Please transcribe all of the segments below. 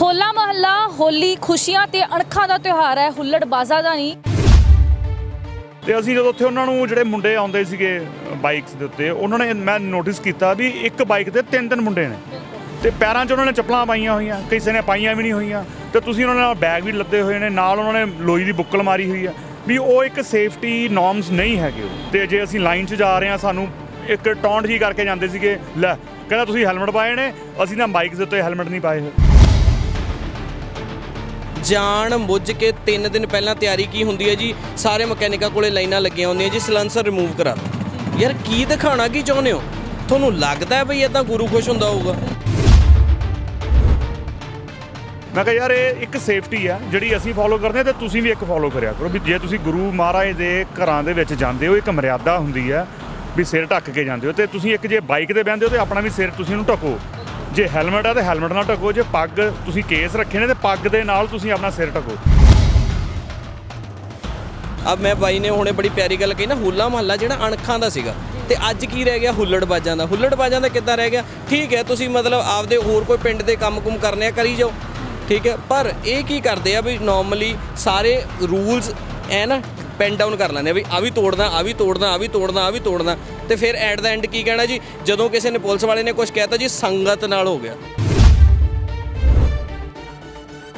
ਹੋਲਾ ਮਹੱਲਾ, ਹੋਲੀ ਖੁਸ਼ੀਆਂ ਤੇ ਅਣਖਾਂ ਦਾ ਤਿਉਹਾਰ ਹੈ, ਹੁੱਲੜਬਾਜ਼ਾ ਦਾ ਨਹੀਂ। ਤੇ ਅਸੀਂ ਜਦੋਂ ਉੱਥੇ ਉਹਨਾਂ ਨੂੰ ਜਿਹੜੇ ਮੁੰਡੇ ਆਉਂਦੇ ਸੀਗੇ ਬਾਈਕਸ ਦੇ ਉੱਤੇ, ਉਹਨਾਂ ਨੇ ਮੈਂ ਨੋਟਿਸ ਕੀਤਾ ਵੀ ਇੱਕ ਬਾਈਕ ਤੇ ਤਿੰਨ ਤਿੰਨ ਮੁੰਡੇ ਨੇ। ਤੇ ਪੈਰਾਂ 'ਚ ਉਹਨਾਂ ਨੇ ਚੱਪਲਾਂ ਪਾਈਆਂ ਹੋਈਆਂ, ਕਿਸੇ ਨੇ ਪਾਈਆਂ ਵੀ ਨਹੀਂ ਹੋਈਆਂ। ਤੇ ਤੁਸੀਂ ਉਹਨਾਂ ਨਾਲ ਬੈਗ ਵੀ ਲੱਦੇ ਹੋਏ ਨੇ, ਨਾਲ ਉਹਨਾਂ ਨੇ ਲੋਈ ਦੀ ਬੁੱਕਲ ਮਾਰੀ ਹੋਈ ਆ। ਵੀ ਉਹ ਇੱਕ ਸੇਫਟੀ ਨਾਰਮਸ ਨਹੀਂ ਹੈਗੇ ਉਹ। ਤੇ ਜੇ ਅਸੀਂ ਲਾਈਨ 'ਚ ਜਾ ਰਹੇ ਹਾਂ, ਸਾਨੂੰ ਇੱਕ ਟੌਂਟ ਜੀ ਕਰਕੇ ਜਾਂਦੇ ਸੀਗੇ, ਲੈ, ਕਹਿੰਦਾ ਤੁਸੀਂ ਹੈਲਮਟ ਪਾਏ ਨੇ, ਅਸੀਂ ਨਾ ਬਾਈਕ ਦੇ ਉੱਤੇ ਹੈਲਮਟ ਨਹੀਂ ਪਾਏ ਹੋਏ। ਜਾਣ ਬੁੱਝ ਕੇ 3 ਦਿਨ ਪਹਿਲਾਂ ਤਿਆਰੀ ਕੀ ਹੁੰਦੀ ਹੈ ਜੀ? ਸਾਰੇ ਮਕੈਨਿਕਾਂ ਕੋਲੇ ਲਾਈਨਾਂ ਲੱਗੀਆਂ ਹੁੰਦੀਆਂ ਜੀ, ਸਿਲੰਸਰ ਰਿਮੂਵ ਕਰਾ ਯਾਰ ਕੀ ਦਿਖਾਉਣਾ, ਕੀ ਚਾਹੁੰਦੇ ਹੋ? ਤੁਹਾਨੂੰ ਲੱਗਦਾ ਹੈ ਬਈ ਇਦਾਂ ਗੁਰੂ ਖੁਸ਼ ਹੁੰਦਾ ਹੋਊਗਾ? ਮੈਂ ਕਿਹਾ ਯਾਰ, ਇਹ ਇੱਕ ਸੇਫਟੀ ਆ, ਜਿਹੜੀ ਅਸੀਂ ਫੋਲੋ ਕਰਦੇ ਹਾਂ ਤੇ ਤੁਸੀਂ ਵੀ ਇੱਕ ਫੋਲੋ ਕਰਿਆ ਕਰੋ ਵੀ ਜੇ ਤੁਸੀਂ ਗੁਰੂ ਮਹਾਰਾਜ ਦੇ ਘਰਾਂ ਦੇ ਵਿੱਚ ਜਾਂਦੇ ਹੋ, ਇੱਕ ਮਰਿਆਦਾ ਹੁੰਦੀ ਆ ਵੀ ਸਿਰ ਢੱਕ ਕੇ ਜਾਂਦੇ ਹੋ ਤੇ ਤੁਸੀਂ ਇੱਕ ਜੇ ਬਾਈਕ ਤੇ ਬਹਿੰਦੇ ਹੋ ਤੇ ਆਪਣਾ ਵੀ ਸਿਰ ਤੁਸੀਂ ਉਹਨੂੰ ਢੱਕੋ। ਜੇ ਹੈਲਮਟ ਆ ਤੇ ਹੈਲਮਟ ਨਾਲ ਢੱਕੋ, ਜੇ ਪੱਗ ਤੁਸੀਂ ਕੇਸ ਰੱਖੇ ਨੇ ਤੇ ਪੱਗ ਦੇ ਨਾਲ ਤੁਸੀਂ ਆਪਣਾ ਸਿਰ ਢੱਕੋ। ਅਬ ਮੈਂ ਬਾਈ ਨੇ ਹੁਣੇ ਬੜੀ ਪਿਆਰੀ ਗੱਲ ਕਹੀ ਨਾ, ਹੁੱਲਾ ਮਹੱਲਾ ਜਿਹੜਾ ਅਣਖਾਂ ਦਾ ਸੀਗਾ। ਤੇ ਅੱਜ ਕੀ ਰਹਿ ਗਿਆ ਹੁੱਲੜਬਾਜ਼ਾਂ ਦਾ? ਹੁੱਲੜਬਾਜ਼ਾਂ ਦਾ ਕਿੱਦਾਂ ਰਹਿ ਗਿਆ? ਠੀਕ ਹੈ, ਤੁਸੀਂ ਮਤਲਬ ਆਪਦੇ ਹੋਰ ਕੋਈ ਪਿੰਡ ਦੇ ਕੰਮ-ਕੁਮ ਕਰਨੇ ਆ, ਕਰੀ ਜਾਓ। ਠੀਕ ਹੈ, ਪਰ ਇਹ ਕੀ ਕਰਦੇ ਆ ਵੀ ਨਾਰਮਲੀ ਸਾਰੇ ਰੂਲਸ ਐ ਨਾ ਪੈਨ ਡਾਊਨ ਕਰ ਲੈਂਦੇ ਆ ਵੀ ਆ ਵੀ ਤੋੜਨਾ ਆ ਵੀ ਤੋੜਨਾ ਆ ਵੀ ਤੋੜਨਾ ਆ ਵੀ ਤੋੜਨਾ। ਤੇ ਫਿਰ ਐਟ ਦਾ ਐਂਡ ਕੀ ਕਹਿਣਾ ਜੀ? ਜਦੋਂ ਕਿਸੇ ਨੇ ਪੁਲਿਸ ਵਾਲੇ ਨੇ ਕੁਝ ਕਹਿਤਾ ਜੀ, ਸੰਗਤ ਨਾਲ ਹੋ ਗਿਆ।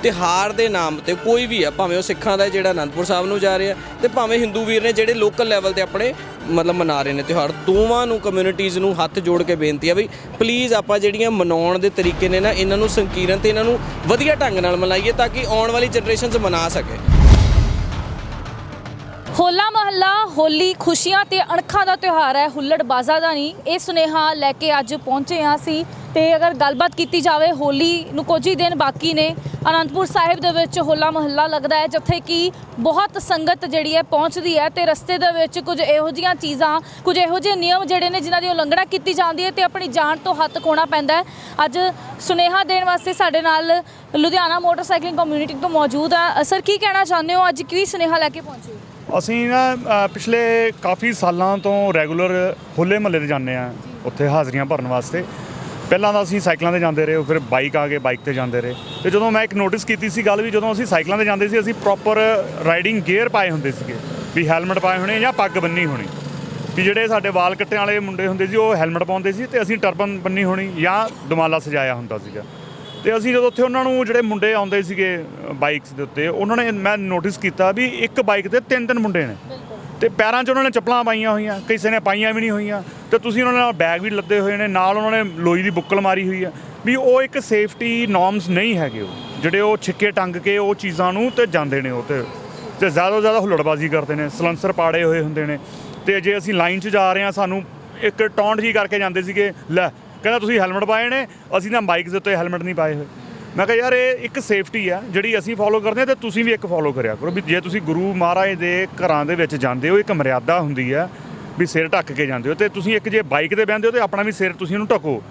ਤਿਹਾਰ ਦੇ ਨਾਮ ਤੇ ਕੋਈ ਵੀ ਆ, ਭਾਵੇਂ ਉਹ ਸਿੱਖਾਂ ਦਾ ਜਿਹੜਾ ਅਨੰਦਪੁਰ ਸਾਹਿਬ ਨੂੰ ਜਾ ਰਿਹਾ, ਤੇ ਭਾਵੇਂ ਹਿੰਦੂ ਵੀਰ ਨੇ ਜਿਹੜੇ ਲੋਕਲ ਲੈਵਲ ਤੇ ਆਪਣੇ, ਮਤਲਬ ਮਨਾ ਰਹੇ ਨੇ ਤਿਉਹਾਰ, ਦੋਵਾਂ ਨੂੰ ਕਮਿਊਨਿਟੀਆਂ ਨੂੰ ਹੱਥ ਜੋੜ ਕੇ ਬੇਨਤੀ ਆ ਵੀ ਪਲੀਜ਼ ਆਪਾਂ ਜਿਹੜੀਆਂ ਮਨਾਉਣ ਦੇ ਤਰੀਕੇ ਨੇ ਨਾ, ਇਹਨਾਂ ਨੂੰ ਸੰਕੀਰਨ ਤੇ ਇਹਨਾਂ ਨੂੰ ਵਧੀਆ ਢੰਗ ਨਾਲ ਮਨਾਈਏ, ਤਾਂ ਕਿ ਆਉਣ ਵਾਲੀ ਜਨਰੇਸ਼ਨਸ ਮਨਾ ਸਕੇ। ਹੋਲਾ ਮਹੱਲਾ, ਹੋਲੀ ਖੁਸ਼ੀਆਂ ਤੇ ਅਣਖਾਂ ਦਾ ਤਿਉਹਾਰ ਹੈ। ਹੁੱਲੜਬਾਜ਼ਾ ਦਾ ਨਹੀਂ, ਇਹ ਸੁਨੇਹਾ ਲੈ ਕੇ ਅੱਜ ਪਹੁੰਚੇ ਹਾਂ ਅਸੀਂ। ਤੇ ਅਗਰ ਗੱਲਬਾਤ ਕੀਤੀ ਜਾਵੇ, ਹੋਲੀ ਨੂੰ ਕੁਝ ਹੀ ਦਿਨ ਬਾਕੀ ਨੇ। ਅਨੰਦਪੁਰ ਸਾਹਿਬ ਦੇ ਵਿੱਚ ਹੋਲਾ ਮਹੱਲਾ ਲੱਗਦਾ ਹੈ, ਜਿੱਥੇ ਕਿ ਬਹੁਤ ਸੰਗਤ ਜਿਹੜੀ ਹੈ ਪਹੁੰਚਦੀ ਹੈ ਤੇ ਰਸਤੇ ਦੇ ਵਿੱਚ ਕੁਝ ਇਹੋ ਜੀਆਂ ਚੀਜ਼ਾਂ, ਕੁਝ ਇਹੋ ਜਿਹੇ ਨਿਯਮ ਜਿਹੜੇ ਨੇ ਜਿਨ੍ਹਾਂ ਦੀ ਉਲੰਘਣਾ ਕੀਤੀ ਜਾਂਦੀ ਹੈ ਤੇ ਆਪਣੀ ਜਾਨ ਤੋਂ ਹੱਥ ਖੋਣਾ ਪੈਂਦਾ ਹੈ। ਅੱਜ ਸੁਨੇਹਾ ਦੇਣ ਵਾਸਤੇ ਸਾਡੇ ਨਾਲ ਲੁਧਿਆਣਾ ਮੋਟਰਸਾਈਕਲਿੰਗ ਕਮਿਊਨਿਟੀ ਤੋਂ ਮੌਜੂਦ ਆ ਸਰ ਕੀ ਕਹਿਣਾ ਚਾਹੁੰਦੇ ਹੋ? ਅੱਜ ਕੀ ਸੁਨੇਹਾ ਲੈ ਕੇ ਪਹੁੰਚੇ ਅਸੀਂ ਨਾ ਅ, ਪਿਛਲੇ ਕਾਫੀ ਸਾਲਾਂ ਤੋਂ ਰੈਗੂਲਰ ਹੋਲੇ ਮਹੱਲੇ ਤੇ ਜਾਂਦੇ ਆ ਉੱਥੇ ਹਾਜ਼ਰੀਆਂ ਭਰਨ ਵਾਸਤੇ। ਪਹਿਲਾਂ ਤਾਂ ਅਸੀਂ ਸਾਈਕਲਾਂ ਤੇ ਜਾਂਦੇ ਰਹੇ ਫਿਰ ਬਾਈਕ ਆ ਗਏ ਬਾਈਕ ਤੇ ਜਾਂਦੇ ਰਹੇ। ਤੇ ਜਦੋਂ ਮੈਂ ਇੱਕ ਨੋਟਿਸ ਕੀਤੀ ਸੀ ਗੱਲ ਵੀ ਜਦੋਂ ਅਸੀਂ ਸਾਈਕਲਾਂ ਤੇ ਜਾਂਦੇ ਸੀ ਅਸੀਂ ਪ੍ਰੋਪਰ ਰਾਈਡਿੰਗ ਗੇਅਰ ਪਾਏ ਹੁੰਦੇ ਸੀਗੇ। ਵੀ ਹੈਲਮਟ ਪਾਏ ਹੋਣੇ ਜਾਂ ਪੱਗ ਬੰਨੀ ਹੋਣੀ। ਵੀ ਜਿਹੜੇ ਸਾਡੇ ਵਾਲ ਕੱਟਣ ਵਾਲੇ ਮੁੰਡੇ ਹੁੰਦੇ ਸੀ ਉਹ ਹੈਲਮਟ ਪਾਉਂਦੇ ਸੀ ਤੇ ਅਸੀਂ ਟਰਬਨ ਬੰਨੀ ਹੋਣੀ ਜਾਂ ਦੁਮਾਲਾ ਸਜਾਇਆ ਹੁੰਦਾ ਸੀਗਾ। ਤੇ ਅਸੀਂ ਜਦੋਂ ਉੱਥੇ ਉਹਨਾਂ ਨੂੰ ਜਿਹੜੇ ਮੁੰਡੇ ਆਉਂਦੇ ਸੀਗੇ ਬਾਈਕਸ ਦੇ ਉੱਤੇ ਉਹਨਾਂ ਨੇ ਮੈਂ ਨੋਟਿਸ ਕੀਤਾ ਵੀ ਇੱਕ ਬਾਈਕ ਤੇ ਤਿੰਨ ਤਿੰਨ ਮੁੰਡੇ ਨੇ। ਤੇ ਪੈਰਾਂ 'ਚ ਉਹਨਾਂ ਨੇ ਚੱਪਲਾਂ ਪਾਈਆਂ ਹੋਈਆਂ ਕਿਸੇ ਨੇ ਪਾਈਆਂ ਵੀ ਨਹੀਂ ਹੋਈਆਂ। ਤੇ ਤੁਸੀਂ ਉਹਨਾਂ ਨਾਲ ਬੈਗ ਵੀ ਲੱਦੇ ਹੋਏ ਨੇ ਨਾਲ ਉਹਨਾਂ ਨੇ ਲੋਈ ਦੀ ਬੁੱਕਲ ਮਾਰੀ ਹੋਈ ਆ। ਵੀ ਉਹ ਇੱਕ ਸੇਫਟੀ ਨਾਰਮਸ ਨਹੀਂ ਹੈਗੇ ਉਹ। ਜਿਹੜੇ ਉਹ ਛਿੱਕੇ ਟੰਗ ਕੇ ਉਹ ਚੀਜ਼ਾਂ ਨੂੰ ਤੇ ਜਾਂਦੇ ਨੇ ਉਹ ਤੇ ਤੇ ਜ਼ਿਆਦਾ ਤੋਂ ਜ਼ਿਆਦਾ ਹੁੱਲੜਬਾਜ਼ੀ ਕਰਦੇ ਨੇ ਸਲੰਸਰ ਪਾੜੇ ਹੋਏ ਹੁੰਦੇ ਨੇ। ਤੇ ਜੇ ਅਸੀਂ ਲਾਈਨ 'ਚ ਜਾ ਰਹੇ ਹਾਂ ਸਾਨੂੰ ਇੱਕ ਟੌਂਟ ਜੀ ਕਰਕੇ ਜਾਂਦੇ ਸੀਗੇ ਲੈ ਕਹਿੰਦਾ ਤੁਸੀਂ ਹੈਲਮਟ ਪਾਏ ਨੇ, ਅਸੀਂ ਨਾ ਬਾਈਕ ਦੇ ਉੱਤੇ ਹੈਲਮਟ ਨਹੀਂ ਪਾਏ ਹੋਏ। ਮੈਂ ਕਿਹਾ ਯਾਰ ਇਹ ਇੱਕ ਸੇਫਟੀ ਆ, ਜਿਹੜੀ ਅਸੀਂ ਫੋਲੋ ਕਰਦੇ ਹਾਂ ਤੇ ਤੁਸੀਂ ਵੀ ਇੱਕ ਫੋਲੋ ਕਰਿਆ ਕਰੋ ਵੀ ਜੇ ਤੁਸੀਂ ਗੁਰੂ ਮਹਾਰਾਜ ਦੇ ਘਰਾਂ ਦੇ ਵਿੱਚ ਜਾਂਦੇ ਹੋ, ਇੱਕ ਮਰਿਆਦਾ ਹੁੰਦੀ ਆ ਵੀ ਸਿਰ ਢੱਕ ਕੇ ਜਾਂਦੇ ਹੋ ਤੇ ਤੁਸੀਂ ਇੱਕ ਜੇ ਬਾਈਕ ਤੇ ਬਹਿੰਦੇ ਹੋ ਤੇ ਆਪਣਾ ਵੀ ਸਿਰ ਤੁਸੀਂ ਉਹਨੂੰ ਢੱਕੋ।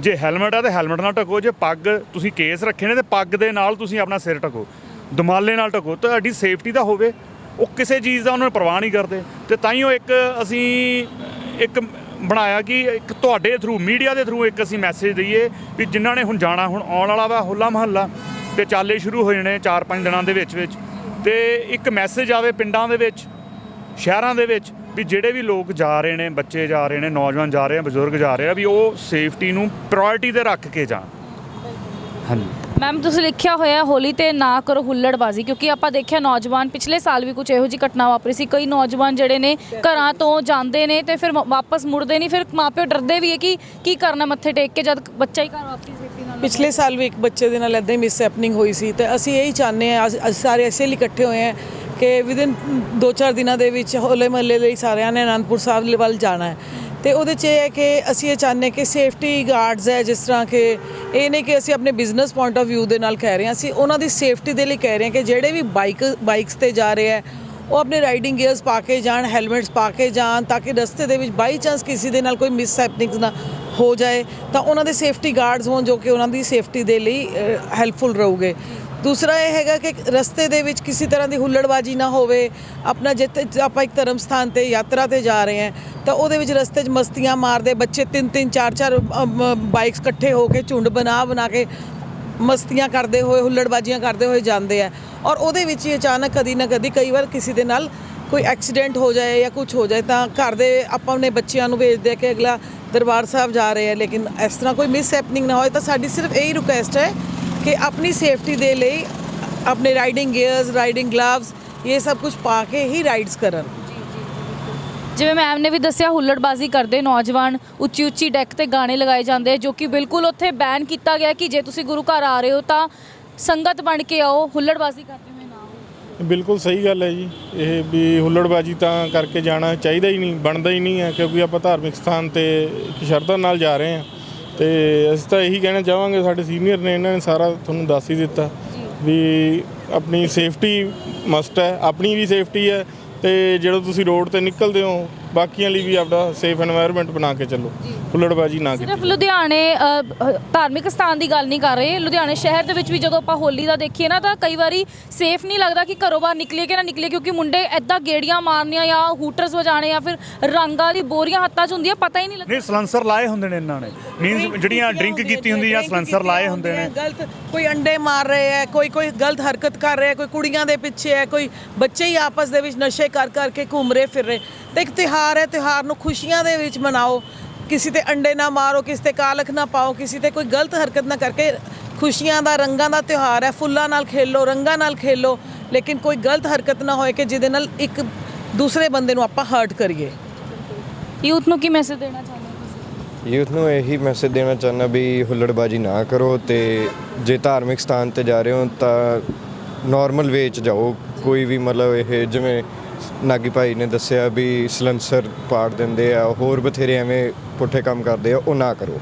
ਜੇ ਹੈਲਮਟ ਆ ਤੇ ਹੈਲਮਟ ਨਾਲ ਢੱਕੋ, ਜੇ ਪੱਗ ਤੁਸੀਂ ਕੇਸ ਰੱਖੇ ਨੇ ਤੇ ਪੱਗ ਦੇ ਨਾਲ ਤੁਸੀਂ ਆਪਣਾ ਸਿਰ ਢੱਕੋ, ਦਮਾਲੇ ਨਾਲ ਢੱਕੋ, ਤੁਹਾਡੀ ਸੇਫਟੀ ਦਾ ਹੋਵੇ। ਉਹ ਕਿਸੇ ਚੀਜ਼ ਦਾ ਉਹਨਾਂ ਨੂੰ ਪਰਵਾਹ ਨਹੀਂ ਕਰਦੇ ਤੇ ਤਾਂ ਹੀ ਉਹ ਇੱਕ ਅਸੀਂ ਇੱਕ ਬਣਾਇਆ ਕਿ ਇੱਕ ਤੁਹਾਡੇ ਥਰੂ ਮੀਡੀਆ ਦੇ ਥਰੂ ਇੱਕ ਅਸੀਂ ਮੈਸੇਜ ਦਈਏ ਵੀ ਜਿਨ੍ਹਾਂ ਨੇ ਹੁਣ ਜਾਣਾ, ਹੁਣ ਆਉਣ ਵਾਲਾ ਵਾ ਹੋਲਾ ਮਹੱਲਾ ਤੇ ਚਾਲੇ ਸ਼ੁਰੂ ਹੋ ਜਾਣੇ 4-5 ਦਿਨਾਂ ਦੇ ਵਿੱਚ ਵਿੱਚ। ਤੇ ਇੱਕ ਮੈਸੇਜ ਆਵੇ ਪਿੰਡਾਂ ਦੇ ਵਿੱਚ, ਸ਼ਹਿਰਾਂ ਦੇ ਵਿੱਚ ਵੀ ਜਿਹੜੇ ਵੀ ਲੋਕ ਜਾ ਰਹੇ ਨੇ, ਬੱਚੇ ਜਾ ਰਹੇ ਨੇ, ਨੌਜਵਾਨ ਜਾ ਰਹੇ ਆ, ਬਜ਼ੁਰਗ ਜਾ ਰਹੇ ਆ, ਵੀ ਉਹ ਸੇਫਟੀ ਨੂੰ ਪ੍ਰਾਇੋਰਟੀ ਤੇ ਰੱਖ ਕੇ ਜਾਣ। ਹਾਂਜੀ। ਮੈਮ ਤੁਸੀਂ ਲਿਖਿਆ ਹੋਇਆ ਹੋਲੀ ਤੇ ਨਾ ਕਰੋ ਹੁੱਲੜਬਾਜ਼ੀ, ਕਿਉਂਕਿ ਆਪਾਂ ਦੇਖਿਆ ਨੌਜਵਾਨ ਪਿਛਲੇ ਸਾਲ ਵੀ ਕੁਝ ਇਹੋ ਜਿਹੀ ਘਟਨਾ ਵਾਪਰੀ ਸੀ। ਕਈ ਨੌਜਵਾਨ ਜਿਹੜੇ ਨੇ ਘਰਾਂ ਤੋਂ ਜਾਂਦੇ ਨੇ ਤੇ ਫਿਰ ਵਾਪਸ ਮੁੜਦੇ ਨਹੀਂ। ਫਿਰ ਮਾਪਿਓ ਡਰਦੇ ਵੀ ਹੈ ਕਿ ਕੀ ਕਰਨਾ ਮੱਥੇ ਟੇਕ ਕੇ, ਜਦ ਬੱਚਾ ਹੀ ਘਰ ਵਾਪਸ ਸੇਫਟੀ ਨਾਲ। ਪਿਛਲੇ ਸਾਲ ਵੀ ਇੱਕ ਬੱਚੇ ਦੇ ਨਾਲ ਇਦਾਂ ਹੀ ਮਿਸ ਹੈਪਨਿੰਗ ਹੋਈ ਸੀ ਤੇ ਅਸੀਂ ਇਹੀ ਚਾਹੁੰਦੇ ਹਾਂ, ਅਸੀਂ ਅਸੀਂ ਸਾਰੇ ਇਸੇ ਲਈ ਇਕੱਠੇ ਹੋਏ ਹਾਂ ਕਿ ਵਿਦਿਨ 2-4 ਦਿਨਾਂ ਦੇ ਵਿੱਚ ਹੋਲੇ ਮਹੱਲੇ ਲਈ ਸਾਰਿਆਂ ਨੇ ਅਨੰਦਪੁਰ ਸਾਹਿਬ ਵੱਲ ਜਾਣਾ ਹੈ। ਤੇ ਉਹਦੇ 'ਚ ਇਹ ਹੈ ਕਿ ਅਸੀਂ ਇਹ ਚਾਹੁੰਦੇ ਕਿ ਸੇਫਟੀ ਗਾਰਡਸ ਹੈ ਜਿਸ ਤਰ੍ਹਾਂ ਕਿ ਇਹ ਨਹੀਂ ਕਿ ਅਸੀਂ ਆਪਣੇ ਬਿਜ਼ਨਸ ਪੁਆਇੰਟ ਆਫ View ਦੇ ਨਾਲ ਕਹਿ ਰਹੇ ਹਾਂ, ਅਸੀਂ ਉਹਨਾਂ ਦੀ ਸੇਫਟੀ ਦੇ ਲਈ ਕਹਿ ਰਹੇ ਹਾਂ ਕਿ ਜਿਹੜੇ ਵੀ ਬਾਈਕ ਬਾਈਕਸ ਤੇ ਜਾ ਰਹੇ ਹੈ, ਉਹ ਆਪਣੇ ਰਾਈਡਿੰਗ ਗੀਅਰਸ ਪਾ ਕੇ ਜਾਣ ਹੈਲਮਟਸ ਪਾ ਕੇ ਜਾਣ ਤਾਂ ਕਿ ਰਸਤੇ ਦੇ ਵਿੱਚ ਬਾਈ ਚਾਂਸ ਕਿਸੇ ਦੇ ਨਾਲ ਕੋਈ ਮਿਸ ਹੈਪਨਿੰਗਸ ਨਾ ਹੋ ਜਾਏ ਤਾਂ ਉਹਨਾਂ ਦੇ ਸੇਫਟੀ ਗਾਰਡਸ ਹੋਣ ਜੋ ਕਿ ਉਹਨਾਂ ਦੀ ਸੇਫਟੀ ਦੇ ਲਈ ਹੈਲਪਫੁਲ ਰਹੂਗੇ। ਦੂਸਰਾ ਇਹ ਹੈਗਾ ਕਿ ਰਸਤੇ ਦੇ ਵਿੱਚ ਕਿਸੇ ਤਰ੍ਹਾਂ ਦੀ ਹੁੱਲੜਬਾਜੀ ਨਾ ਹੋਵੇ। ਆਪਣਾ ਜਿੱਥੇ ਆਪਾਂ ਇੱਕ ਧਰਮ ਸਥਾਨ ਤੇ, ਯਾਤਰਾ ਤੇ ਜਾ ਰਹੇ ਹਾਂ, ਤਾਂ ਉਹਦੇ ਵਿੱਚ ਰਸਤੇ 'ਚ ਮਸਤੀਆਂ ਮਾਰਦੇ ਬੱਚੇ ਤਿੰਨ ਤਿੰਨ, ਚਾਰ ਚਾਰ ਬਾਈਕਸ ਇਕੱਠੇ ਹੋ ਕੇ ਝੁੰਡ ਬਣਾ ਬਣਾ ਕੇ ਮਸਤੀਆਂ ਕਰਦੇ ਹੋਏ, ਹੁੱਲੜਬਾਜ਼ੀਆਂ ਕਰਦੇ ਹੋਏ ਜਾਂਦੇ ਆ। ਔਰ ਉਹਦੇ ਵਿੱਚ ਹੀ ਅਚਾਨਕ ਕਦੀ ਨਾ ਕਦੀ ਕਈ ਵਾਰ ਕਿਸੇ ਦੇ ਨਾਲ ਕੋਈ ਐਕਸੀਡੈਂਟ ਹੋ ਜਾਏ ਜਾਂ ਕੁਝ ਹੋ ਜਾਏ, ਤਾਂ ਘਰ ਦੇ ਆਪਾਂ ਆਪਣੇ ਬੱਚਿਆਂ ਨੂੰ ਭੇਜਦੇ ਆ ਕਿ ਅਗਲਾ ਦਰਬਾਰ ਸਾਹਿਬ ਜਾ ਰਹੇ ਆ, ਲੇਕਿਨ ਇਸ ਤਰ੍ਹਾਂ ਕੋਈ ਮਿਸ ਹੈਪਨਿੰਗ ਨਾ ਹੋਏ, ਤਾਂ ਸਾਡੀ ਸਿਰਫ ਇਹੀ ਰਿਕੁਐਸਟ ਹੈ ਕਿ ਆਪਣੀ ਸੇਫਟੀ ਦੇ ਲਈ ਆਪਣੇ ਰਾਈਡਿੰਗ ਗੀਅਰਸ ਰਾਈਡਿੰਗ ਗਲਵਸ ਇਹ ਸਭ ਕੁਝ ਪਾ ਕੇ ਹੀ ਰਾਈਡਸ ਕਰਨ। ਜਿਵੇਂ ਮੈਮ ਨੇ ਵੀ ਦੱਸਿਆ ਹੁੱਲੜਬਾਜ਼ੀ ਕਰਦੇ ਨੌਜਵਾਨ ਉੱਚੀ ਉੱਚੀ ਡੈਕ ਤੇ ਗਾਣੇ ਲਗਾਏ ਜਾਂਦੇ ਜੋ ਕਿ ਬਿਲਕੁਲ ਉੱਥੇ ਬੈਨ ਕੀਤਾ ਗਿਆ ਕਿ ਜੇ ਤੁਸੀਂ ਗੁਰੂ ਘਰ ਆ ਰਹੇ ਹੋ ਤਾਂ ਸੰਗਤ ਬਣ ਕੇ ਆਓ ਹੁੱਲੜਬਾਜ਼ੀ ਕਰਦੇ ਹੋਏ ਨਾ ਆਓ। ਬਿਲਕੁਲ ਸਹੀ ਗੱਲ ਹੈ ਜੀ। ਇਹ ਵੀ ਹੁੱਲੜਬਾਜੀ ਤਾਂ ਕਰਕੇ ਜਾਣਾ ਚਾਹੀਦਾ ਹੀ ਨਹੀਂ ਬਣਦਾ ਹੀ ਨਹੀਂ ਹੈ ਕਿਉਂਕਿ ਆਪਾਂ ਧਾਰਮਿਕ ਸਥਾਨ ਤੇ ਇੱਕ ਸ਼ਰਧਾ ਨਾਲ ਜਾ ਰਹੇ ਹਾਂ। ਤੇ ਅਸੀਂ ਤਾਂ ਇਹੀ ਕਹਿਣਾ ਚਾਹਾਂਗੇ ਸਾਡੇ ਸੀਨੀਅਰ ਨੇ ਇਹਨਾਂ ਨੇ ਸਾਰਾ ਤੁਹਾਨੂੰ ਦੱਸ ਹੀ ਦਿੱਤਾ ਵੀ ਆਪਣੀ ਸੇਫਟੀ ਮਸਟ ਹੈ ਆਪਣੀ ਵੀ ਸੇਫਟੀ ਹੈ ਤੇ ਜਦੋਂ ਤੁਸੀਂ ਰੋਡ ਤੇ ਨਿਕਲਦੇ ਹੋ ਬਾਕੀਆਂ ਲਈ ਵੀ ਆਪਦਾ ਸੇਫ এনवायरमेंट ਬਣਾ ਕੇ ਚੱਲੋ। ਫੁੱਲੜਬਾਜੀ ਨਾ ਕੀਤੀ ਸਿਰਫ ਲੁਧਿਆਣੇ ਧਾਰਮਿਕ ਸਥਾਨ ਦੀ ਗੱਲ ਨਹੀਂ ਕਰ ਰਹੇ। ਲੁਧਿਆਣੇ ਸ਼ਹਿਰ ਦੇ ਵਿੱਚ ਵੀ ਜਦੋਂ ਆਪਾਂ ਹੋਲੀ ਦਾ ਦੇਖੀਏ ਨਾ ਤਾਂ ਕਈ ਵਾਰੀ ਸੇਫ ਨਹੀਂ ਲੱਗਦਾ ਕਿ ਘਰੋਂ ਬਾਹਰ ਨਿਕਲੀਏ ਕਿ ਨਾ ਨਿਕਲੀਏ ਕਿਉਂਕਿ ਮੁੰਡੇ ਐਦਾਂ ਗੇੜੀਆਂ ਮਾਰਨੀਆਂ ਜਾਂ ਹੂਟਰਸ ਵਜਾਣੇ ਜਾਂ ਫਿਰ ਰੰਗਾਂ ਦੀ ਬੋਰੀਆਂ ਹੱਥਾਂ 'ਚ ਹੁੰਦੀਆਂ ਪਤਾ ਹੀ ਨਹੀਂ ਲੱਗਦਾ। ਨਹੀਂ ਸਲੰਸਰ ਲਾਏ ਹੁੰਦੇ ਨੇ ਇਹਨਾਂ ਨੇ। ਮੀਨਸ ਜਿਹੜੀਆਂ ਡਰਿੰਕ ਕੀਤੀ ਹੁੰਦੀ ਜਾਂ ਸਲੰਸਰ ਲਾਏ ਹੁੰਦੇ ਨੇ। ਗਲਤ ਕੋਈ ਅੰਡੇ ਮਾਰ ਰਹੇ ਹੈ ਕੋਈ ਕੋਈ ਗਲਤ ਹਰਕਤ ਕਰ ਰਿਹਾ ਕੋਈ ਕੁੜੀਆਂ ਦੇ ਪਿੱਛੇ ਹੈ ਕੋਈ ਬੱਚੇ ਹੀ ਆਪਸ ਦੇ ਵਿੱਚ ਨਸ਼ੇ ਕਰ ਕਰਕੇ ਘੁੰਮ ਰਹੇ ਫਿਰ ਰਹੇ। ਤੇ ਇੱਕ ਤਿਹਾਰ ਹੈ ਤਿਹਾਰ ਨੂੰ ਖੁਸ਼ੀਆਂ ਦੇ ਵਿੱਚ ਮਨਾਓ। ਕਿਸੇ ਤੇ ਅੰਡੇ ਨਾ ਮਾਰੋ ਕਿਸੇ ਤੇ ਕਾਲਖ ਨਾ ਪਾਓ ਕਿਸੇ ਤੇ ਕੋਈ ਗਲਤ ਹਰਕਤ ਨਾ ਕਰਕੇ ਖੁਸ਼ੀਆਂ ਦਾ ਰੰਗਾਂ ਦਾ ਤਿਉਹਾਰ ਹੈ। ਫੁੱਲਾਂ ਨਾਲ ਖੇਲੋ ਰੰਗਾਂ ਨਾਲ ਖੇਲੋ ਲੇਕਿਨ ਕੋਈ ਗਲਤ ਹਰਕਤ ਨਾ ਹੋਏ ਕਿ ਜਿਹਦੇ ਨਾਲ ਇੱਕ ਦੂਸਰੇ ਬੰਦੇ ਨੂੰ ਆਪਾਂ ਹਰਟ ਕਰੀਏ। ਯੂਥ ਨੂੰ ਕੀ ਮੈਸੇਜ ਦੇਣਾ ਚਾਹੁੰਦੇ ਹੋ ਤੁਸੀਂ? ਯੂਥ ਨੂੰ ਇਹੀ ਮੈਸੇਜ ਦੇਣਾ ਚਾਹੁੰਦਾ ਵੀ ਹੁੱਲੜਬਾਜੀ ਨਾ ਕਰੋ ਤੇ ਜੇ ਧਾਰਮਿਕ ਸਥਾਨ ਤੇ ਜਾ ਰਹੇ ਹੋ ਤਾਂ ਨਾਰਮਲ ਵੇ ਚ ਜਾਓ। ਕੋਈ ਵੀ ਮਤਲਬ ਇਹ ਜਿਵੇਂ ਨਾਗੀ ਭਾਈ ਨੇ ਦੱਸਿਆ ਵੀ ਸਲੈਂਸਰ ਪਾੜ ਦਿੰਦੇ ਆ, ਹੋਰ ਬਥੇਰੇ ਐਵੇਂ ਪੁੱਠੇ ਕੰਮ ਕਰਦੇ ਆ, ਉਹ ਨਾ ਕਰੋ।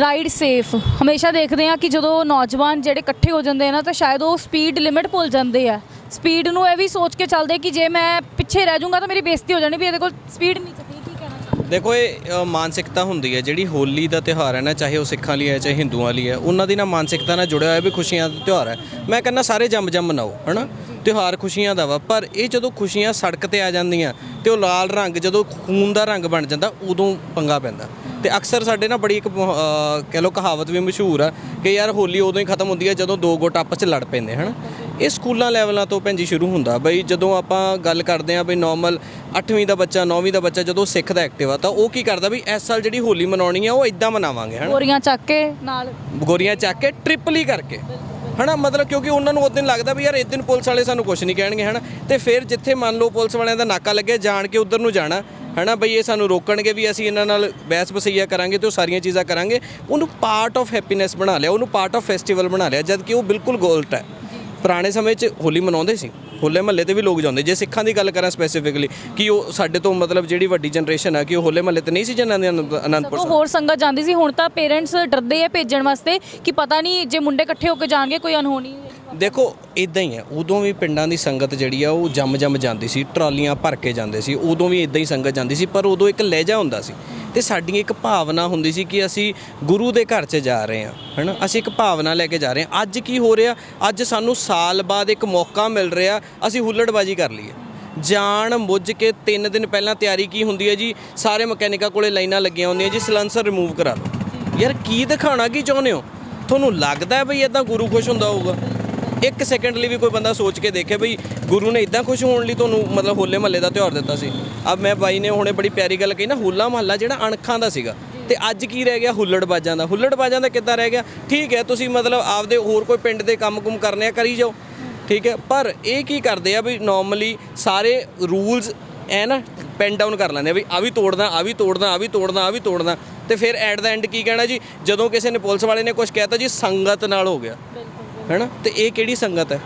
ਰਾਈਡ ਸੇਫ ਹਮੇਸ਼ਾ ਦੇਖਦੇ ਆ ਕਿ ਜਦੋਂ ਨੌਜਵਾਨ ਜਿਹੜੇ ਇਕੱਠੇ ਹੋ ਜਾਂਦੇ ਆ ਨਾ, ਤਾਂ ਸ਼ਾਇਦ ਉਹ ਸਪੀਡ ਲਿਮਿਟ ਭੁੱਲ ਜਾਂਦੇ ਆ। ਸਪੀਡ ਨੂੰ ਇਹ ਵੀ ਸੋਚ ਕੇ ਚੱਲਦੇ ਕਿ ਜੇ ਮੈਂ ਪਿੱਛੇ ਰਹਿ ਜਾਊਂਗਾ ਤਾਂ ਮੇਰੀ ਬੇਇੱਜ਼ਤੀ ਹੋ ਜਾਣੀ ਵੀ ਇਹਦੇ ਕੋਲ ਸਪੀਡ ਨਹੀਂ ਚੱਕੀ ਕੀ ਕਹਿਣਾ ਚਾਹੁੰਦੇ ਦੇਖੋ ਇਹ ਅ, ਮਾਨਸਿਕਤਾ ਹੁੰਦੀ ਹੈ ਜਿਹੜੀ ਹੋਲੀ ਦਾ ਤਿਉਹਾਰ ਹੈ ਨਾ ਚਾਹੇ ਉਹ ਸਿੱਖਾਂ ਲਈ ਹੈ ਚਾਹੇ ਹਿੰਦੂਆਂ ਲਈ ਹੈ ਉਹਨਾਂ ਦੀ ਨਾ ਮਾਨਸਿਕਤਾ ਨਾਲ ਜੁੜਿਆ ਹੋਇਆ ਵੀ ਖੁਸ਼ੀਆਂ ਦਾ ਤਿਉਹਾਰ ਹੈ। ਮੈਂ ਕਹਿੰਦਾ ਸਾਰੇ ਜੰਮ ਜੰਮ ਮਨਾਓ ਹਨਾ? ਤਿਉਹਾਰ ਖੁਸ਼ੀਆਂ ਦਾ ਵਾ ਪਰ ਇਹ ਜਦੋਂ ਖੁਸ਼ੀਆਂ ਸੜਕ ਤੇ ਆ ਜਾਂਦੀਆਂ ਤੇ ਉਹ ਲਾਲ ਰੰਗ ਜਦੋਂ ਖੂਨ ਦਾ ਰੰਗ ਬਣ ਜਾਂਦਾ ਉਦੋਂ ਪੰਗਾ ਪੈਂਦਾ। ਤੇ ਅਕਸਰ ਸਾਡੇ ਨਾ ਬੜੀ ਇੱਕ ਮੁਹ- ਅ, ਕਹਿ ਲਓ ਕਹਾਵਤ ਵੀ ਮਸ਼ਹੂਰ ਆ ਕਿ ਯਾਰ ਹੋਲੀ ਉਦੋਂ ਹੀ ਖਤਮ ਹੁੰਦੀ ਹੈ ਜਦੋਂ ਦੋ ਗੁੱਟ ਆਪਸ ਚ ਲੜ ਪੈਂਦੇ ਹਨ? ਇਹ ਸਕੂਲਾਂ ਲੈਵਲਾਂ ਤੋਂ ਭੈਣ ਜੀ ਸ਼ੁਰੂ ਹੁੰਦਾ ਬਈ ਜਦੋਂ ਆਪਾਂ ਗੱਲ ਕਰਦੇ ਆ ਬਈ ਨਾਰਮਲ 8ਵੀਂ ਦਾ ਬੱਚਾ 9ਵੀਂ ਦਾ ਬੱਚਾ ਜਦੋਂ ਸਿੱਖਦਾ ਐਕਟਿਵ ਆ ਤਾਂ ਉਹ ਕੀ ਕਰਦਾ ਵੀ ਇਸ ਸਾਲ ਜਿਹੜੀ ਹੋਲੀ ਮਨਾਉਣੀ ਆ ਉਹ ਇਦਾਂ ਮਨਾਵਾਂਗੇ ਹਨਾ? ਗੋਰੀਆਂ ਚੱਕ ਕੇ ਨਾਲ। ਗੋਰੀਆਂ ਚੱਕ ਕੇ ਟ੍ਰਿਪਲੀ ਕਰਕੇ। ਹਨਾ ਮਤਲਬ ਕਿਉਂਕਿ ਉਹਨਾਂ ਨੂੰ ਉਸ ਦਿਨ ਲੱਗਦਾ ਵੀ ਯਾਰ ਇਸ ਦਿਨ ਪੁਲਿਸ ਵਾਲੇ ਸਾਨੂੰ ਕੁਝ ਨਹੀਂ ਕਹਿਣਗੇ ਹਨਾ? ਤੇ ਫਿਰ ਜਿੱਥੇ ਮੰਨ ਲਓ ਪੁਲਿਸ ਵਾਲਿਆਂ ਦਾ ਨਾਕਾ ਲੱਗਿਆ ਜਾਣ ਕੇ ਉਧਰ ਨੂੰ ਜਾਣਾ ਹਨਾ? ਬਈ ਇਹ ਸਾਨੂੰ ਰੋਕਣਗੇ ਵੀ ਅਸੀਂ ਇਹਨਾਂ ਨਾਲ ਬਹਿਸ ਬਸਈਆ ਕਰਾਂਗੇ ਤੇ ਉਹ ਸਾਰੀਆਂ ਚੀਜ਼ਾਂ ਕਰਾਂਗੇ। ਉਹਨੂੰ ਪਾਰਟ ਆਫ ਹੈਪੀਨੈਸ ਬਣਾ ਲਿਆ ਉਹਨੂੰ ਪਾਰਟ ਆਫ ਫੈਸਟੀਵਲ ਬਣਾ ਲਿਆ ਜਦ ਕਿ ਉਹ ਬਿਲਕੁਲ ਗਲਤ ਹੈ। ਪੁਰਾਣੇ ਸਮੇਂ 'ਚ ਹੋਲੀ ਮਨਾਉਂਦੇ ਸੀ। ਹੋਲੇ ਮਹੱਲੇ ਤੇ ਵੀ ਲੋਕ ਜਾਂਦੇ। ਜੇ ਸਿੱਖਾਂ ਦੀ ਗੱਲ ਕਰਾਂ ਸਪੈਸੀਫਿਕਲੀ ਕਿ ਉਹ ਸਾਡੇ ਤੋਂ ਮਤਲਬ ਜਿਹੜੀ ਵੱਡੀ ਜਨਰੇਸ਼ਨ ਆ ਕਿ ਉਹ ਹੋਲੇ ਮਹੱਲੇ ਤੇ ਨਹੀਂ ਸੀ ਜਾਂਦੇ ਉਹ ਸਾਹਿਬ? ਹੋਰ ਸੰਗਤ ਜਾਂਦੀ ਸੀ। ਹੁਣ ਤਾਂ ਪੇਰੈਂਟਸ ਡਰਦੇ ਆ ਭੇਜਣ ਵਾਸਤੇ ਕਿ ਪਤਾ ਨਹੀਂ ਜੇ ਮੁੰਡੇ ਇਕੱਠੇ ਹੋ ਕੇ ਜਾਣਗੇ ਕੋਈ ਅਨਹੋਣੀ ਦੇਖੋ ਇਦਾਂ ਹੀ ਹੈ। ਉਦੋਂ ਵੀ ਪਿੰਡਾਂ ਦੀ ਸੰਗਤ ਜਿਹੜੀ ਆ, ਉਹ ਜੰਮ ਜੰਮ ਜਾਂਦੀ ਸੀ, ਟਰਾਲੀਆਂ ਭਰ ਕੇ ਜਾਂਦੇ ਸੀ। ਉਦੋਂ ਵੀ ਇਦਾਂ ਹੀ ਸੰਗਤ ਜਾਂਦੀ ਸੀ, ਪਰ ਉਦੋਂ ਇੱਕ ਲਹਿਜਾ ਹੁੰਦਾ ਸੀ। ਤੇ ਸਾਡੀ ਇੱਕ ਭਾਵਨਾ ਹੁੰਦੀ ਸੀ ਕਿ ਅਸੀਂ ਗੁਰੂ ਦੇ ਘਰ 'ਚ ਜਾ ਰਹੇ ਹਾਂ, ਹਨਾ? ਅਸੀਂ ਇੱਕ ਭਾਵਨਾ ਲੈ ਕੇ ਜਾ ਰਹੇ ਹਾਂ। ਅੱਜ ਕੀ ਹੋ ਰਿਹਾ? ਅੱਜ ਸਾਨੂੰ ਸਾਲ ਬਾਅਦ ਇੱਕ ਮੌਕਾ ਮਿਲ ਰਿਹਾ, ਅਸੀਂ ਹੁੱਲੜਬਾਜੀ ਕਰ ਲਈਏ। ਜਾਣ ਬੁੱਝ ਕੇ 3 ਦਿਨ ਪਹਿਲਾਂ ਤਿਆਰੀ ਕੀ ਹੁੰਦੀ ਹੈ ਜੀ? ਸਾਰੇ ਮਕੈਨਿਕਾਂ ਕੋਲੇ ਲਾਈਨਾਂ ਲੱਗੀਆਂ ਹੁੰਦੀਆਂ ਜੀ, ਸਲੈਂਸਰ ਰਿਮੂਵ ਕਰਾ ਲਓ ਯਾਰ ਕੀ ਦਿਖਾਉਣਾ, ਕੀ ਚਾਹੁੰਦੇ ਹੋ? ਤੁਹਾਨੂੰ ਲੱਗਦਾ ਹੈ ਬਈ ਇਦਾਂ ਗੁਰੂ ਖੁਸ਼ ਹੁੰਦਾ ਹੋਊਗਾ? ਇੱਕ ਸੈਕਿੰਡ ਲਈ ਵੀ ਕੋਈ ਬੰਦਾ ਸੋਚ ਕੇ ਦੇਖੇ ਬਈ ਗੁਰੂ ਨੇ ਇਦਾਂ ਖੁਸ਼ ਹੋਣ ਲਈ ਤੁਹਾਨੂੰ ਮਤਲਬ ਹੋਲੇ ਮਹੱਲੇ ਦਾ ਤਿਉਹਾਰ ਦਿੱਤਾ ਸੀ। ਅਬ ਮੈਂ ਬਾਈ ਨੇ ਹੁਣੇ ਬੜੀ ਪਿਆਰੀ ਗੱਲ ਕਹੀ ਨਾ, ਹੋਲਾ ਮਹੱਲਾ ਜਿਹੜਾ ਅਣਖਾਂ ਦਾ ਸੀਗਾ। ਤੇ ਅੱਜ ਕੀ ਰਹਿ ਗਿਆ? ਹੁੱਲੜਬਾਜ਼ਾਂ ਦਾ। ਹੁੱਲੜਬਾਜ਼ਾਂ ਦਾ ਕਿੱਦਾਂ ਰਹਿ ਗਿਆ? ਠੀਕ ਹੈ, ਤੁਸੀਂ ਮਤਲਬ ਆਪਦੇ ਹੋਰ ਕੋਈ ਪਿੰਡ ਦੇ ਕੰਮ-ਕੁਮ ਕਰਨੇ ਆ, ਕਰੀ ਜਾਓ। ਠੀਕ ਹੈ, ਪਰ ਇਹ ਕੀ ਕਰਦੇ ਆ ਵੀ ਨਾਰਮਲੀ ਸਾਰੇ ਰੂਲਸ ਐ ਨਾ ਪੈਨ ਡਾਊਨ ਕਰ ਲੈਂਦੇ ਆ ਵੀ ਆ ਵੀ ਤੋੜਨਾ ਆ ਵੀ ਤੋੜਨਾ ਆ ਵੀ ਤੋੜਨਾ ਆ ਵੀ ਤੋੜਨਾ। ਤੇ ਫਿਰ ਐਟ ਦਾ ਐਂਡ ਕੀ ਕਹਿਣਾ ਜੀ? ਜਦੋਂ ਕਿਸੇ ਨੇ ਪੁਲਿਸ ਵਾਲੇ ਨੇ ਕੁਝ ਕਹਿਤਾ ਜੀ, ਸੰਗਤ ਨਾਲ ਹੋ ਗਿਆ। ਹੈਨਾ? ਤੇ ਇਹ ਕਿਹੜੀ ਸੰਗਤ ਹੈ?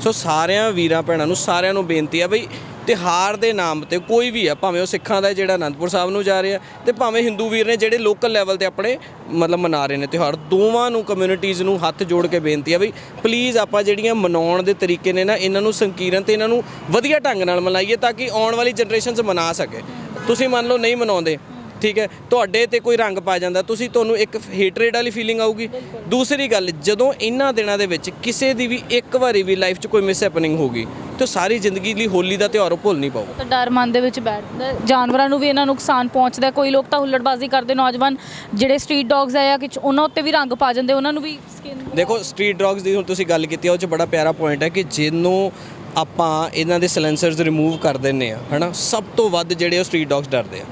ਸੋ ਸਾਰਿਆਂ ਵੀਰਾਂ ਭੈਣਾਂ ਨੂੰ, ਸਾਰਿਆਂ ਨੂੰ ਬੇਨਤੀ ਆ ਬਈ ਤਿਹਾਰ ਦੇ ਨਾਮ ਤੇ ਕੋਈ ਵੀ ਆ, ਭਾਵੇਂ ਉਹ ਸਿੱਖਾਂ ਦਾ ਜਿਹੜਾ ਅਨੰਦਪੁਰ ਸਾਹਿਬ ਨੂੰ ਜਾ ਰਿਹਾ, ਤੇ ਭਾਵੇਂ ਹਿੰਦੂ ਵੀਰ ਨੇ ਜਿਹੜੇ ਲੋਕਲ ਲੈਵਲ ਤੇ ਆਪਣੇ ਮਤਲਬ ਮਨਾ ਰਹੇ ਨੇ ਤਿਉਹਾਰ, ਦੋਵਾਂ ਨੂੰ ਕਮਿਊਨਿਟੀਜ਼ ਨੂੰ ਹੱਥ ਜੋੜ ਕੇ ਬੇਨਤੀ ਆ ਬਈ ਪਲੀਜ਼ ਆਪਾਂ ਜਿਹੜੀਆਂ ਮਨਾਉਣ ਦੇ ਤਰੀਕੇ ਨੇ ਨਾ, ਇਹਨਾਂ ਨੂੰ ਸੰਕੀਰਨ ਤੇ ਇਹਨਾਂ ਨੂੰ ਵਧੀਆ ਢੰਗ ਨਾਲ ਮਨਾਈਏ ਤਾਂ ਕਿ ਆਉਣ ਵਾਲੀ ਜਨਰੇਸ਼ਨਸ ਮਨਾ ਸਕੇ। ਤੁਸੀਂ ਮੰਨ ਲਓ ਨਹੀਂ ਮਨਾਉਂਦੇ ਠੀਕ ਹੈ? ਤੁਹਾਡੇ ਤੇ ਕੋਈ ਰੰਗ ਪਾ ਜਾਂਦਾ ਤੁਸੀਂ ਤੁਹਾਨੂੰ ਇੱਕ ਹੇਟਰੇਡ ਵਾਲੀ ਫੀਲਿੰਗ ਆਊਗੀ। ਦੂਸਰੀ ਗੱਲ ਜਦੋਂ ਇਹਨਾਂ ਦਿਨਾਂ ਦੇ ਵਿੱਚ ਕਿਸੇ ਦੀ ਵੀ ਇੱਕ ਵਾਰੀ ਵੀ ਲਾਈਫ 'ਚ ਕੋਈ ਮਿਸ ਹੈਪਨਿੰਗ ਹੋਗੀ ਤੇ ਸਾਰੀ ਜ਼ਿੰਦਗੀ ਲਈ ਹੋਲੀ ਦਾ ਤਿਉਹਾਰ ਉਹ ਭੁੱਲ ਨਹੀਂ ਪਾਊ ਤਾਂ ਡਰ ਮਨ ਦੇ ਵਿੱਚ ਬੈਠਦਾ। ਜਾਨਵਰਾਂ ਨੂੰ ਵੀ ਇਹਨਾਂ ਨੁਕਸਾਨ ਪਹੁੰਚਦਾ। ਕੋਈ ਲੋਕ ਤਾਂ ਹੁੱਲੜਬਾਜ਼ੀ ਕਰਦੇ ਨੌਜਵਾਨ ਜਿਹੜੇ ਸਟਰੀਟ ਡੌਗਸ ਆ ਜਾਂ ਕਿ ਉਹਨਾਂ ਉੱਤੇ ਵੀ ਰੰਗ ਪਾ ਜਾਂਦੇ ਉਹਨਾਂ ਨੂੰ ਵੀ ਸਕਿਨ ਦੇਖੋ ਸਟਰੀਟ ਡੌਗਸ ਦੀ ਹੁਣ ਤੁਸੀਂ ਗੱਲ ਕੀਤੀ ਆ ਉਹ 'ਚ ਬੜਾ ਪਿਆਰਾ ਪੁਆਇੰਟ ਹੈ ਕਿ ਜਿਹਨੂੰ ਆਪਾਂ ਇਹਨਾਂ ਦੇ ਸਲੈਂਸਰਸ ਰਿਮੂਵ ਕਰ ਦਿੰਨੇ ਆ ਹਨਾ? ਸਭ ਤੋਂ ਵੱਧ ਜਿਹੜੇ ਉਹ ਸਟਰੀਟ ਡੌਗਸ ਡਰਦੇ ਆ।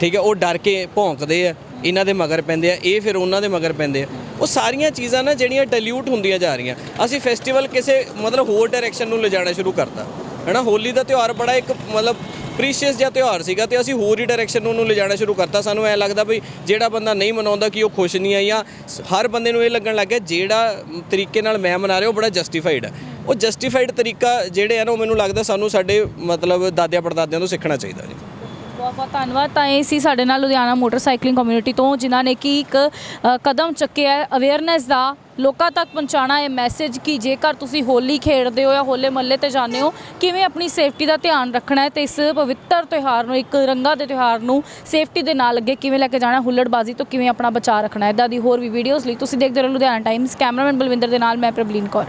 ਠੀਕ ਹੈ, ਉਹ ਡਰ ਕੇ ਭੌਂਕਦੇ ਆ, ਇਹਨਾਂ ਦੇ ਮਗਰ ਪੈਂਦੇ ਆ, ਇਹ ਫਿਰ ਉਹਨਾਂ ਦੇ ਮਗਰ ਪੈਂਦੇ ਆ। ਉਹ ਸਾਰੀਆਂ ਚੀਜ਼ਾਂ ਨਾ ਜਿਹੜੀਆਂ ਡਿਲੂਟ ਹੁੰਦੀਆਂ ਜਾ ਰਹੀਆਂ। ਅਸੀਂ ਫੈਸਟੀਵਲ ਕਿਸੇ ਮਤਲਬ ਹੋਰ ਡਾਇਰੈਕਸ਼ਨ ਨੂੰ ਲਿਜਾਣਾ ਸ਼ੁਰੂ ਕਰਤਾ। ਹਨਾ, ਹੋਲੀ ਦਾ ਤਿਉਹਾਰ ਬੜਾ ਇੱਕ ਮਤਲਬ ਪ੍ਰੀਸ਼ੀਅਸ ਜਿਹਾ ਤਿਉਹਾਰ ਸੀਗਾ ਤੇ ਅਸੀਂ ਹੋਰ ਹੀ ਡਾਇਰੈਕਸ਼ਨ ਨੂੰ ਉਹਨੂੰ ਲਿਜਾਣਾ ਸ਼ੁਰੂ ਕਰਤਾ। ਸਾਨੂੰ ਐ ਲੱਗਦਾ ਵੀ ਜਿਹੜਾ ਬੰਦਾ ਨਹੀਂ ਮਨਾਉਂਦਾ ਕਿ ਉਹ ਖੁਸ਼ ਨਹੀਂ ਆ ਜਾਂ ਹਰ ਬੰਦੇ ਨੂੰ ਇਹ ਲੱਗਣ ਲੱਗ ਗਿਆ ਜਿਹੜਾ ਤਰੀਕੇ ਨਾਲ ਮੈਂ ਮਨਾ ਰਿਹਾ ਉਹ ਬੜਾ ਜਸਟੀਫਾਈਡ ਹੈ ਉਹ ਜਸਟੀਫਾਈਡ ਤਰੀਕਾ ਜਿਹੜੇ ਆ ਨਾ, ਉਹ ਮੈਨੂੰ ਲੱਗਦਾ ਸਾਨੂੰ ਸਾਡੇ ਮਤਲਬ ਦਾਦਿਆਂ ਪੜਦਾਦਿਆਂ ਤੋਂ ਸਿੱਖਣਾ ਚਾਹੀਦਾ ਜੀ। ਬਹੁਤ ਬਹੁਤ ਧੰਨਵਾਦ। ਤਾਂ ਇਹ ਸੀ ਸਾਡੇ ਨਾਲ ਲੁਧਿਆਣਾ ਮੋਟਰਸਾਈਕਲਿੰਗ ਕਮਿਊਨਿਟੀ ਤੋਂ ਜਿਨ੍ਹਾਂ ਨੇ ਕਿ ਇੱਕ ਅ, ਕਦਮ ਚੱਕਿਆ ਹੈ। ਅਵੇਅਰਨੈਸ ਦਾ ਲੋਕਾਂ ਤੱਕ ਪਹੁੰਚਾਉਣਾ ਇਹ ਮੈਸੇਜ ਕਿ ਜੇਕਰ ਤੁਸੀਂ ਹੋਲੀ ਖੇਡਦੇ ਹੋ ਜਾਂ ਹੋਲੇ ਮਹੱਲੇ ਤੇ ਜਾਂਦੇ ਹੋ ਕਿਵੇਂ ਆਪਣੀ ਸੇਫਟੀ ਦਾ ਧਿਆਨ ਰੱਖਣਾ ਹੈ ਤੇ ਇਸ ਪਵਿੱਤਰ ਤਿਉਹਾਰ ਨੂੰ ਇੱਕ ਰੰਗਾਂ ਦੇ ਤਿਉਹਾਰ ਨੂੰ ਸੇਫਟੀ ਦੇ ਨਾਲ ਅੱਗੇ ਕਿਵੇਂ ਲੈ ਕੇ ਜਾਣਾ ਹੁੱਲੜਬਾਜ਼ੀ ਤੋਂ ਕਿਵੇਂ ਆਪਣਾ ਬਚਾਅ ਰੱਖਣਾ ਹੈ। ਇਦਾਂ ਦੀ ਹੋਰ ਵੀ ਵੀਡੀਓਜ਼ ਲਈ ਤੁਸੀਂ ਦੇਖਦੇ ਰਹੋ ਲੁਧਿਆਣਾ ਟਾਈਮਸ ਕੈਮਰਾਮੈਨ ਬਲਵਿੰਦਰ ਦੇ ਨਾਲ ਮੈਂ ਪ੍ਰਬਲੀਨ ਕੌਰ।